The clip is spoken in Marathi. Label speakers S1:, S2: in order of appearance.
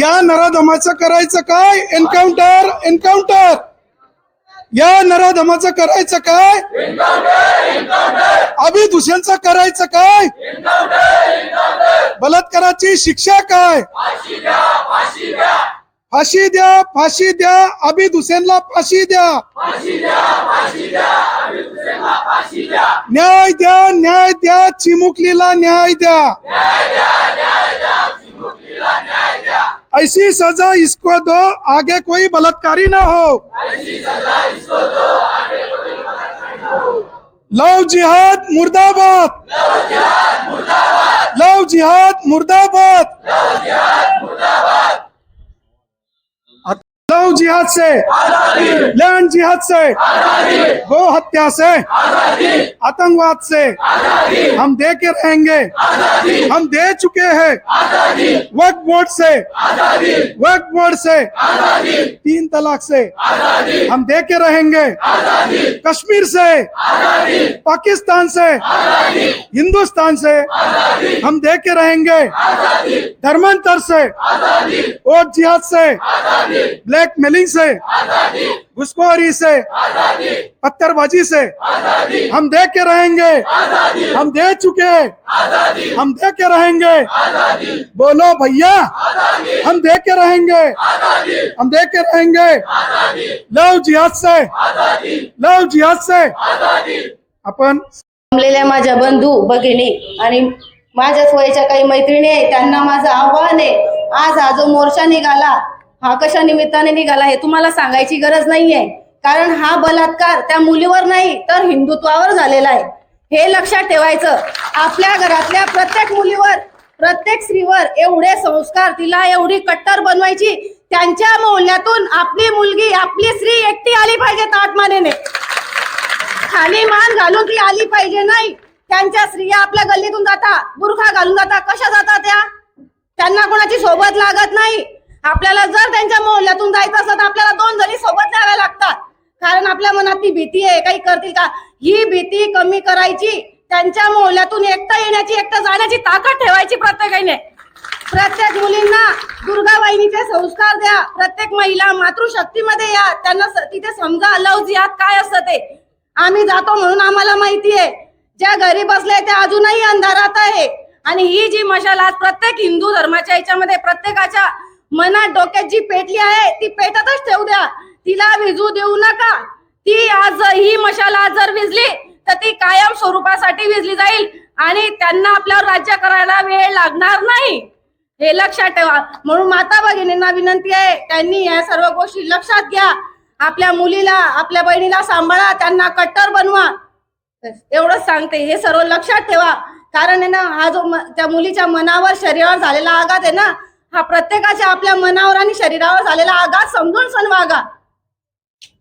S1: या नराधमाचं करायचं काय? एन्काउंटर एन्काउंटर या नराधमाचं करायचं काय? अभित हुसेनचं करायचं काय? बलात्काराची शिक्षा काय? फाशी द्या फाशी द्या अभित हुसेनला फाशी द्या. न्याय द्या न्याय द्या चिमुकलीला न्याय द्या. ऐसी सजा इसको दो आगे कोई बलात्कारी ना हो। लव जिहाद मुर्दाबाद। लव जिहाद मुर्दाबाद। लव जिहाद से लैंड जिहाद से गो हत्या से आतंकवाद से हम दे के रहेंगे हम दे चुके हैं वक्त बोर्ड से वक्त बोर्ड से तीन तलाक से हम दे के रहेंगे कश्मीर से पाकिस्तान से हिंदुस्तान से हम दे के रहेंगे धर्मांतर से और जिहाद से ब्लैकमेलिंग से घुसखोरी से पत्थरबाजी से हम देख के रहेंगे हम दे चुके हम दे के रहेंगे। बोलो भैया हम दे के रहेंगे हम दे के रहेंगे। लव जिहाद से लव जिहाद से। आपण
S2: जमलेल्या माझ्या बंधू भगिनी आणि माझ्याच वयाच्या काही मैत्रिणी आहे त्यांना माझं आव्हान आहे. आज हा जो मोर्चा निघाला हा कशा निमित्ताने निघाला हे तुम्हाला सांगायची गरज नाहीये. कारण हा बलात्कार त्या मुलीवर नाही तर हिंदुत्वावर झालेला आहे. हे लक्षात ठेवायचं. आपल्या घरातल्या प्रत्येक मुलीवर प्रत्येक स्त्रीवर एवढे संस्कार तिला एवढी कट्टर बनवायची त्यांच्या मोहल्ल्यातून आपली मुलगी आपली स्त्री एकटी आली पाहिजे ताटमानेने खाली मान घालून ती आली पाहिजे नाही. त्यांच्या स्त्रिया आपल्या गल्लीतून जाता बुरखा घालून जाता कशा जातात त्या? त्यांना कोणाची सोबत लागत नाही. आपल्याला जर त्यांच्या मोहल्ल्यातून जायचं असलं तर आपल्याला दोन जणी सोबत जाव्या लागतात. कारण आपल्या मनात ती भीती आहे काही करतील का? ही भीती कमी करायची त्यांच्या मोहल्ल्यातून एकटं येण्याची एकटं जाण्याची ताकद ठेवायची प्रत्येकाने. प्रत्येक मुलींना दुर्गाबाईनीचे संस्कार द्या. प्रत्येक महिला मातृशक्तीमध्ये या. त्यांना तिथे समजा लव यात काय असतं ते? आम्ही जातो म्हणून आम्हाला माहिती आहे. ज्या घरी बसल्या त्या अजूनही अंधारात आहे. आणि ही जी मशाल आज प्रत्येक हिंदू धर्माच्या याच्यामध्ये प्रत्येकाच्या मनात डोक्यात जी पेटली आहे ती पेटतच ठेवू द्या. तिला विजू देऊ नका. ती आज ही मशाल आज जर विजली तर ती कायम स्वरूपासाठी विजली जाईल आणि त्यांना आपल्यावर राज्य करायला वेळ लागणार नाही. हे लक्षात ठेवा. म्हणून माता भगिनींना विनंती आहे त्यांनी या सर्व गोष्टी लक्षात घ्या. आपल्या मुलीला आपल्या बहिणीला सांभाळा त्यांना कट्टर बनवा. एवढंच सांगते. हे सर्व लक्षात ठेवा. कारण आहे ना हा जो त्या मुलीच्या मनावर शरीरावर झालेला आघात आहे ना हा प्रत्येकाच्या आपल्या मनावर आणि शरीरावर झालेला आघात समजून सण वागा.